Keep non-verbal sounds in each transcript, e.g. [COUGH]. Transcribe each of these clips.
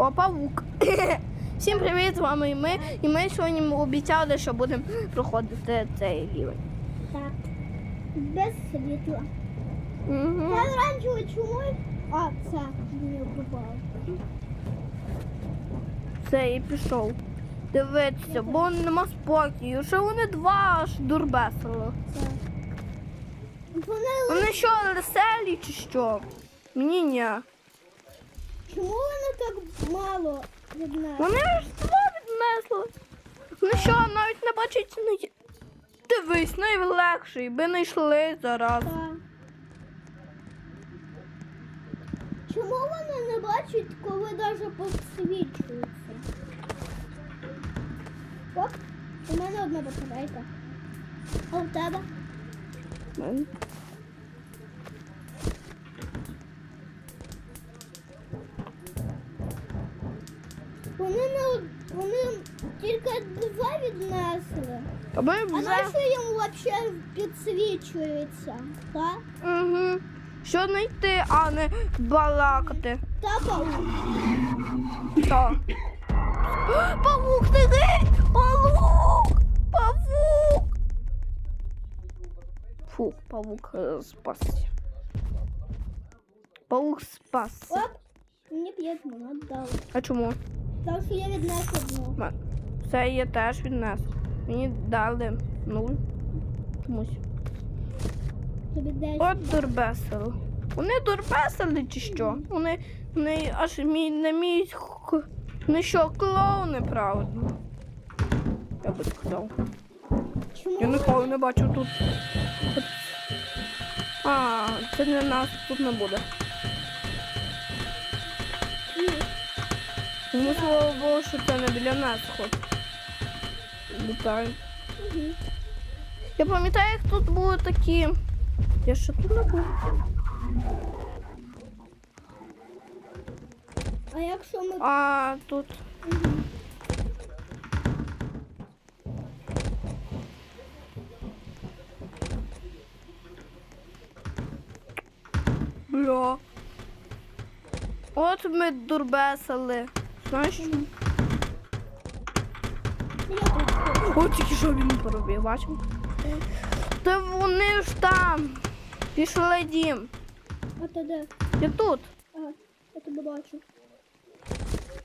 О, павук. [COUGHS] Всім привіт, з вами і ми. І ми сьогодні обіцяли, що будемо проходити цей рівень. Так. Без світла. Угу. Я оранжевий чому? А, це мені попало. Все, і пішов. Дивитися, бо нема спокою. Що вони два аж дурбесили. Вони Вони що, веселі чи що? Мені ні. Чому вони так мало від нас? Вони ж два віднесли. Ну що, навіть не бачить не... Дивись, найлегший, би не йшли зараз. Так. Чому вони не бачать, коли навіть підсвічуються? Оп, у мене одна батарейка. А у тебе? Вони не од- вони тільки два віднесли. А нащо їм взагалі підсвічується? Так? Угу. Що знайти, а не балакати. Та паук. Павук, ти геть! Павук! Павук! Фух, павук е, спасся. Павук спасся. Оп, мені п'ять монет дали. А чому? Тому що я віднес одну. Це я теж віднес. Мені дали нуль. Чомусь. От дурбесили. Вони дурбесили чи що? Вони, вони аж мій, не мій. Вони що, клоуни, правда? Я би сказав. Чому? Я ніколи не бачив тут. А, це для нас тут не буде. Тому слава Богу, що це не біля нас хоч. Літаю. Мгм. Я пам'ятаю, як тут були такі. Я ще тут не був. А якщо ми. А тут. Мгм. Бля. От ми дурбесили. Знаєш? що? О, тільки що він поробив, бачив? Та вони ж там. Пішли дім. А то де? Я тут. Ага, я тебе бачу.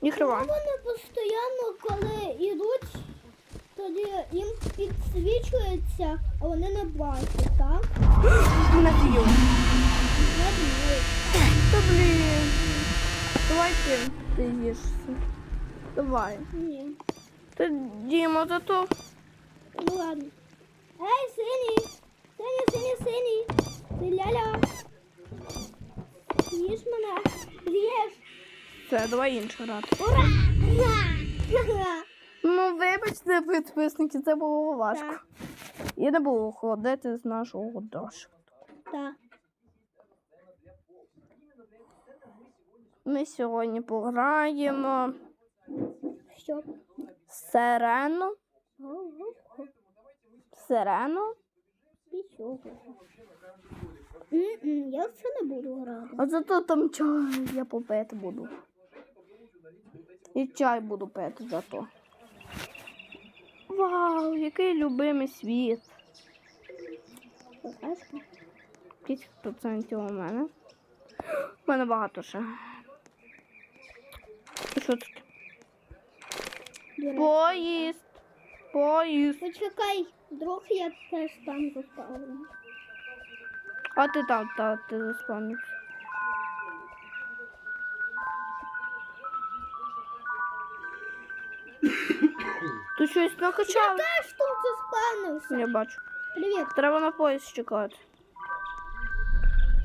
Відкривай. Вони постійно, коли йдуть, тоді їм підсвічується, а вони не бачать, так? Не п'ю. Не б'ють. Та блін. Давай ти, ти їшся. Давай. Ні. Та Діма, зато. Ну ладно. Ей, синій! Синій, синій, синій! Ти ляля! Їж мене! З'їж! Все, давай інше грати. Ура! Ура! Ну, вибачте, підписники, це було важко. Так. І не було ходити з нашого дошку. Так. Ми сьогодні пограємо Що? Сирену. Сирену. Я все не буду грати. А зато там чай я попити буду. І чай буду пити зато. Вау, який любимий світ. Покажка. 50% у мене. У мене багато ще. Що таке? Поїзд. Поїзд. Почекай, вдруг я теж там заставлю. А ти там, та, ти заспавнився. Ти щось Я накачав? теж тут заспавнився. Я бачу. Привіт. Треба на поїзд чекати.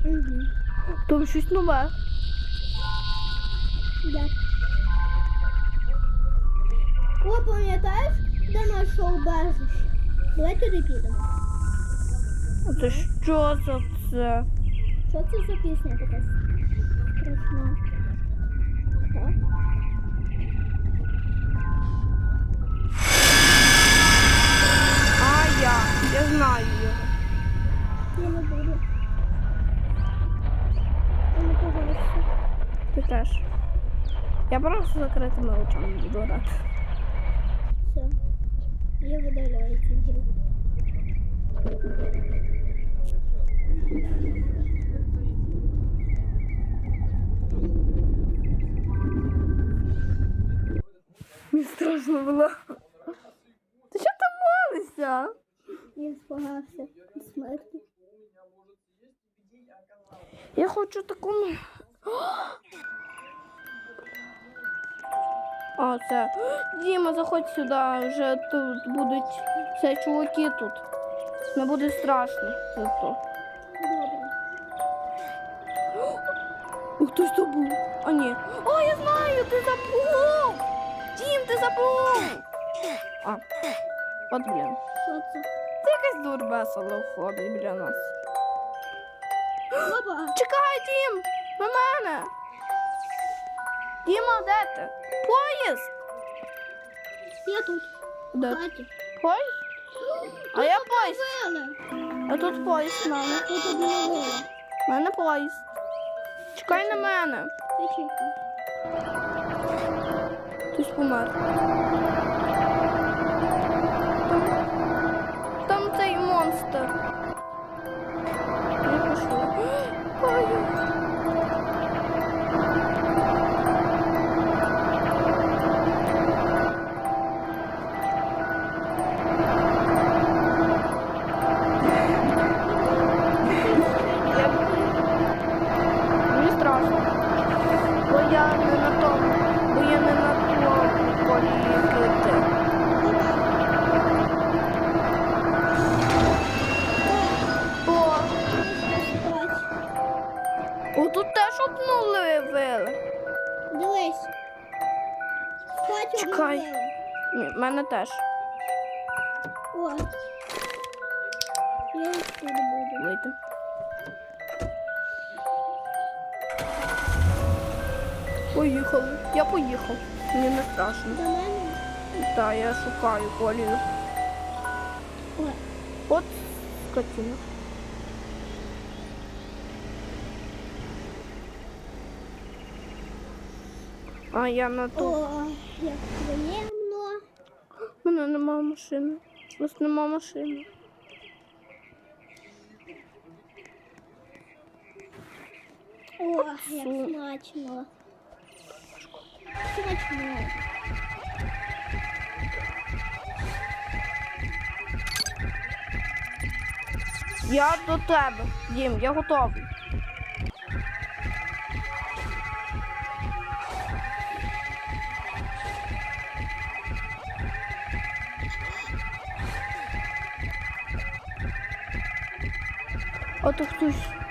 Угу. Там щось нове. Да. О, пам'ятаєш, де наш убежище? Давай туди підемо. А Це що за це? Що це за пісня така страшна? Так. А я. Я знаю його. Я не буду. Я не погодився. Ти теж. Я просто закритими очами буду грати. Я видаляю цю гру. Мені страшно було. Ти що там молишся? Я спугався від смерті. Я хочу таку. А, це. Діма, заходь сюди, вже тут будуть все чуваки тут. Не буде страшно зато. Добре. О, хтось тут був. А ні. О, я знаю, ти забув! Дім, ти забув! А, от блін. Що це? Це якась дурбесала ходить біля нас. Опа! Чекай, Дім! На мене! Діма, де ти? Поїзд! Я тут. Де? Поїзд? А я поїзд. А тут поїзд мене. Тут обновили. У мене поїзд. Чекай на мене. Ти чекай. Хтось помер. Я не на тому, бо я не на тому полі кити. О, о, тут теж обнулили. Дивись. В хаті Чекай. Ні, в мене теж. О. Я тут буду. Вийти. Поїхали. Я поїхав. Мені не страшно. До мене. Так, я шукаю колію. От скотина. А я на ту. О, як приємно. У мене нема машини. У нас нема машини. О, як смачно. Я до тебе, Дім, я готовий. Ото хтось.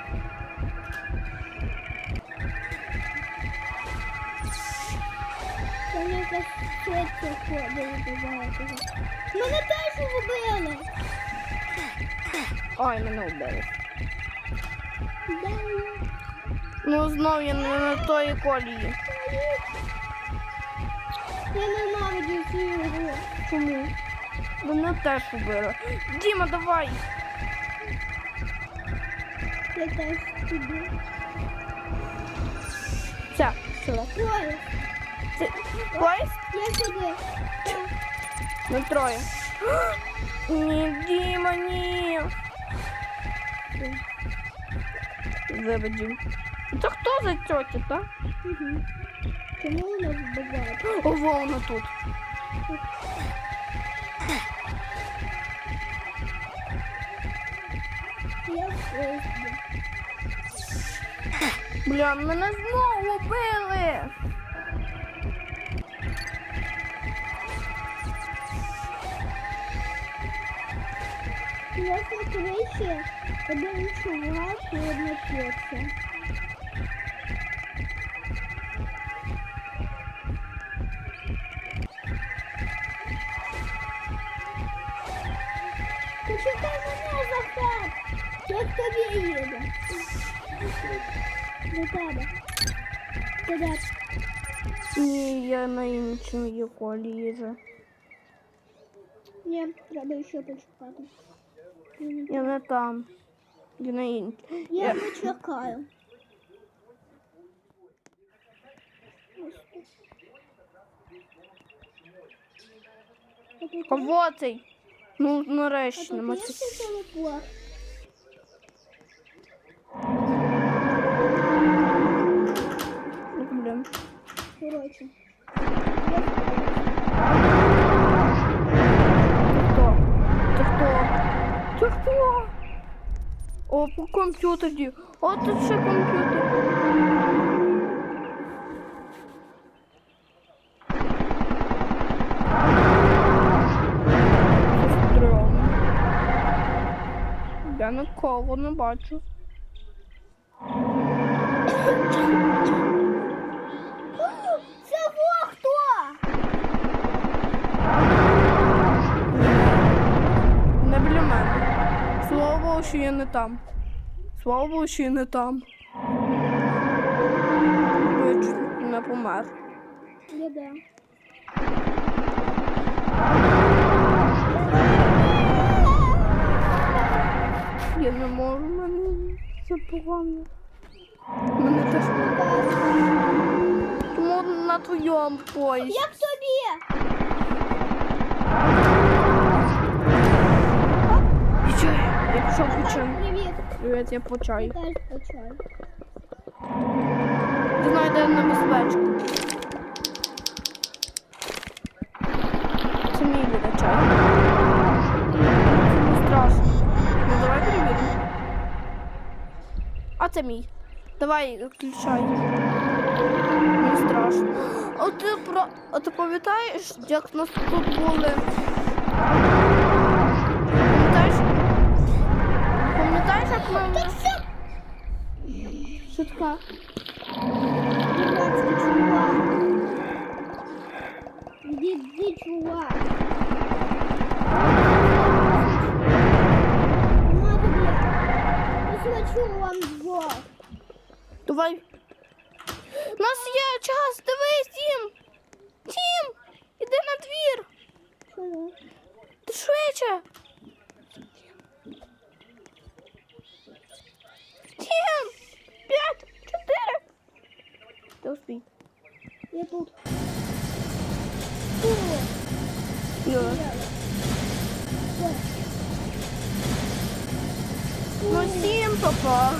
Мене теж вбили. Ой, мене вбили. Ну знов я не на тої колії. Я ненавиджу цю ігру. Чому? Мене теж вбили. Діма, давай. Я теж туди. Все. Троє. Поїзд? Я сюди. На троє. [GASPS] Ні, Діма, ні. Виведім. Це хто за тьотя, так? Угу. Чому вона вбиває? О, вона тут. Я в. Бля, мене знову били. У нас на криші один чувак і одна тетя. Почекай мене, Захар! Я к тобі їду. До тебе. Туди. Ні, я на іншій колії вже. Ні, треба ще почекати. Я не там. Я на ін... Я його чекаю. Кого ти? Ну, нарешті, нема цього. Короче. По комп'ютері. О, тут ще комп'ютер. Я нікого не бачу. Що я не там. Слава Богу, що я не там. Бо я чуть не помер. Я де? Я не можу, мене це погано. Мене теж погано. тому на твоєму поїзді. Як тобі? Я пішов по чай. Привіт. Привіт, я по Я чаю. теж почаю. Ти знайде небезпечку. Це мій буде чай. Не страшно. Ну давай перевіримо. А це мій. Давай, включай. Не страшно. А ти про. А ти пам'ятаєш, як нас тут були? Таке? Дурацький чувак. Іди, чувак. Посвячу вам двох. Давай. У нас є час, дивись, Тім. Тім, іди на двір. Швидше. Тім. П'ять, чотири. Ти успій. Я тут. О, Юра. я. Ой. Ну, всім папа.